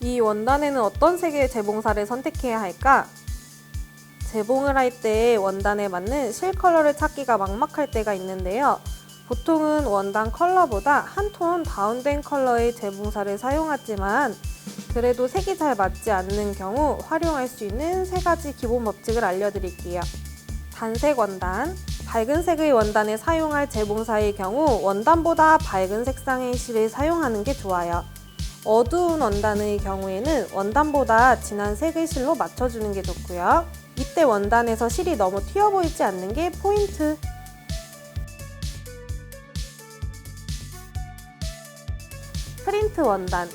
이 원단에는 어떤 색의 재봉사를 선택해야 할까? 재봉을 할 때 원단에 맞는 실 컬러를 찾기가 막막할 때가 있는데요. 보통은 원단 컬러보다 한 톤 다운된 컬러의 재봉사를 사용하지만 그래도 색이 잘 맞지 않는 경우 활용할 수 있는 세 가지 기본 법칙을 알려드릴게요. 단색 원단, 밝은 색의 원단에 사용할 재봉사의 경우 원단보다 밝은 색상의 실을 사용하는 게 좋아요. 어두운 원단의 경우에는 원단보다 진한 색의 실로 맞춰주는 게 좋고요. 이때 원단에서 실이 너무 튀어 보이지 않는 게 포인트. 프린트 원단.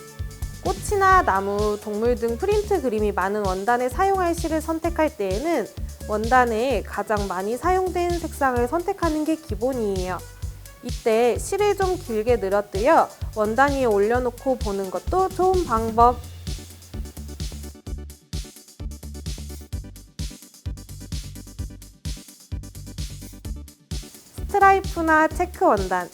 꽃이나 나무, 동물 등 프린트 그림이 많은 원단에 사용할 실을 선택할 때에는 원단에 가장 많이 사용된 색상을 선택하는 게 기본이에요. 이때 실을 좀 길게 늘어뜨려 원단 위에 올려놓고 보는 것도 좋은 방법. 스트라이프나 체크 원단.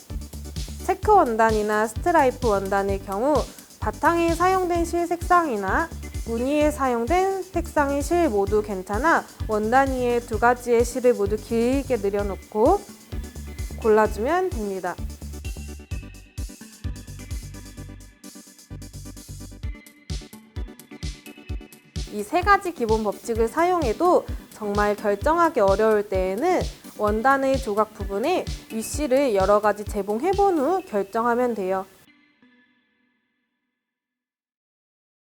체크 원단이나 스트라이프 원단의 경우 바탕에 사용된 실 색상이나 무늬에 사용된 색상의 실 모두 괜찮아 원단 위에 두 가지의 실을 모두 길게 늘여놓고 골라주면 됩니다. 이 세 가지 기본 법칙을 사용해도 정말 결정하기 어려울 때에는 원단의 조각 부분에 위씨를 여러 가지 재봉해본 후 결정하면 돼요.